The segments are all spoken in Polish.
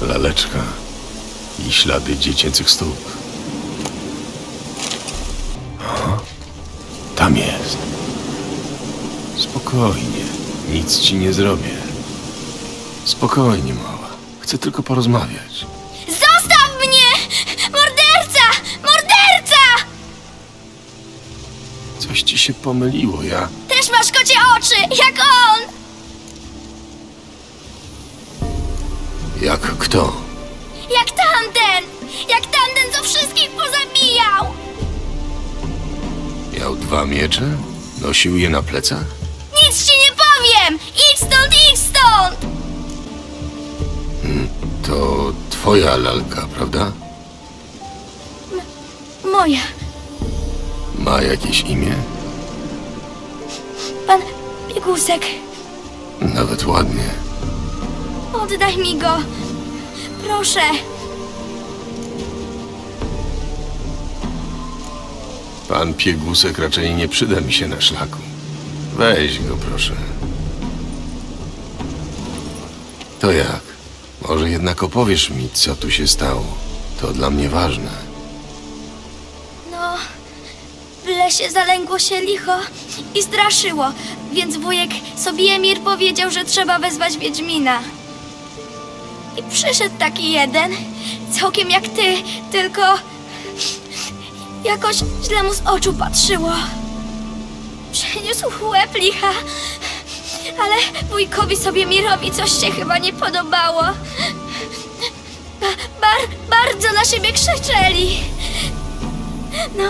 Laleczka i ślady dziecięcych stóp. O, tam jest. Spokojnie, nic ci nie zrobię. Spokojnie, mała. Chcę tylko porozmawiać. Zostaw mnie! Morderca! Morderca! Coś ci się pomyliło, ja. Też masz kocie oczy, jak on! Jak kto? Jak tamten! Jak tamten, co wszystkich pozabijał! Miał dwa miecze? Nosił je na plecach? Nic ci nie powiem! Idź stąd, idź stąd! To twoja lalka, prawda? Moja. Ma jakieś imię? Pan Biegusek, Nawet ładnie. Oddaj mi go. Proszę. Pan Piegusek raczej nie przyda mi się na szlaku. Weź go, proszę. To jak? Może jednak opowiesz mi, co tu się stało? To dla mnie ważne. No, w lesie zalęgło się licho i straszyło, więc wujek Sobiemir powiedział, że trzeba wezwać Wiedźmina. I przyszedł taki jeden, całkiem jak ty, tylko jakoś źle mu z oczu patrzyło. Przeniósł łeb licha, ale wujkowi Sobiemirowi coś się chyba nie podobało. Ba bar bardzo na siebie krzyczeli. No,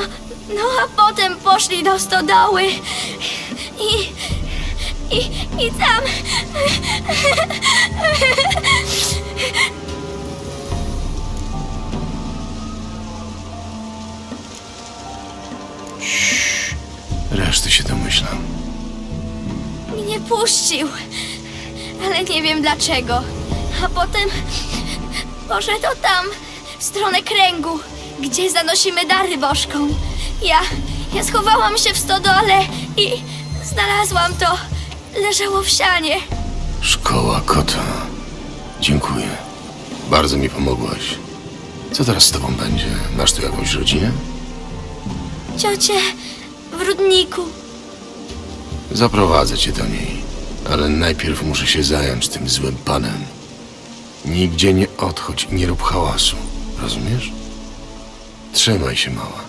no a potem poszli do stodoły i, i, i tam... Reszty się domyślam. mnie puścił, ale nie wiem dlaczego. A potem poszedł tam, w stronę kręgu, gdzie zanosimy dary bożką. Ja, ja schowałam się w stodole i znalazłam to. Leżało w sianie. Szkoła kota. Dziękuję. Bardzo mi pomogłaś. Co teraz z tobą będzie? Masz tu jakąś rodzinę? Ciocie w rudniku. Zaprowadzę cię do niej, ale najpierw muszę się zająć tym złym panem. Nigdzie nie odchodź i nie rób hałasu, rozumiesz? Trzymaj się, mała.